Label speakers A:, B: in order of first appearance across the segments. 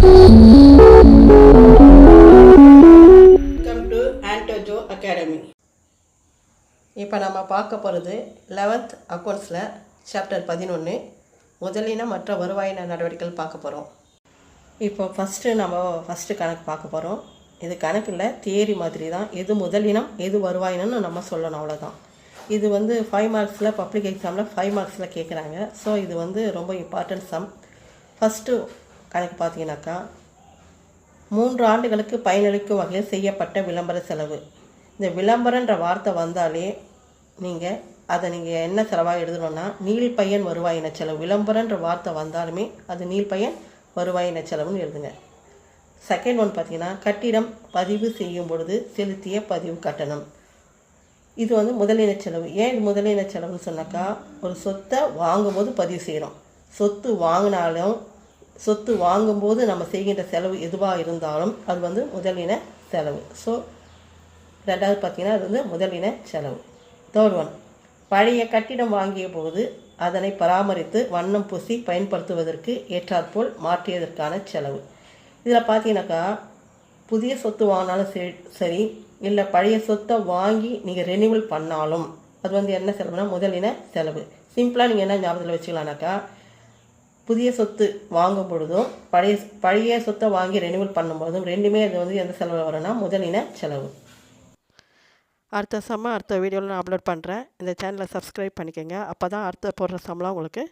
A: Welcome to ஆண்டோஜோ academy இப்போ நம்ம பார்க்க போகிறது லெவன்த் அக்கௌண்ட்ஸில் சாப்டர் பதினொன்று முதலின மற்ற வருவாயின நடவடிக்கைகள் பார்க்க போகிறோம் இப்போ ஃபஸ்ட்டு நம்ம ஃபஸ்ட்டு கணக்கு பார்க்க போகிறோம் இது கணக்கில் தியரி மாதிரி தான் எது முதலினம் எது வருவாயினம்னு நம்ம சொல்லணும் அவ்வளோதான் இது வந்து ஃபைவ் மார்க்ஸில் பப்ளிக் எக்ஸாமில் ஃபைவ் மார்க்ஸில் கேட்குறாங்க ஸோ இது வந்து ரொம்ப இம்பார்ட்டன்ட் சம் ஃபஸ்ட்டு கணக்கு பார்த்தீங்கன்னாக்கா மூன்று ஆண்டுகளுக்கு பயனளிக்கும் வகையில் செய்யப்பட்ட விளம்பர செலவு. இந்த விளம்பரன்ற வார்த்தை வந்தாலே நீங்கள் அதை நீங்கள் என்ன செலவாக எழுதணும்னா நீள்பயன் வருவாயின செலவு. விளம்பரன்ற வார்த்தை வந்தாலுமே அது நீள்பயன் வருவாயின செலவுன்னு எழுதுங்க. செகண்ட் ஒன் பார்த்தீங்கன்னா கட்டிடம் பதிவு செய்யும் பொழுது செலுத்திய பதிவு கட்டணம். இது வந்து முதலின செலவு. ஏன் இது முதலின செலவுன்னு சொன்னாக்கா ஒரு சொத்தை வாங்கும்போது பதிவு செய்கிறோம் சொத்து வாங்கினாலும் சொத்து வாங்கும்போது நம்ம செய்கின்ற செலவு எதுவாக இருந்தாலும் அது வந்து முதலின செலவு. ஸோ ரெண்டாவது பார்த்தீங்கன்னா அது வந்து முதலின செலவு. தேர்ட் ஒன் பழைய கட்டிடம் வாங்கிய போது அதனை பராமரித்து வண்ணம் பூசி பயன்படுத்துவதற்கு ஏற்றாற்போல் மாற்றியதற்கான செலவு. இதில் பார்த்தீங்கன்னாக்கா புதிய சொத்து வாங்கினாலும் சரி சரி இல்லை பழைய சொத்தை வாங்கி நீங்கள் ரெனிவல் பண்ணாலும் அது வந்து என்ன செலவுனா முதலின செலவு. சிம்பிளாக நீங்கள் என்ன ஞாபகத்தில் வச்சுக்கலாம்னாக்கா புதிய சொத்து வாங்கும் பொழுதும் பழைய பழைய சொத்தை வாங்கி ரெனிவல் பண்ணும்போதும் ரெண்டுமே அது வந்து எந்த செலவு வரும்னா முதலின செலவு. அடுத்த சம்ம அடுத்த வீடியோவில் நான் அப்லோட் பண்ணுறேன் இந்த சேனலை சப்ஸ்கிரைப் பண்ணிக்கோங்க. அப்போ தான் அடுத்த போடுற சம்பளம் உங்களுக்கு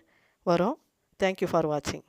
A: வரும். தேங்க்யூ ஃபார் வாட்சிங்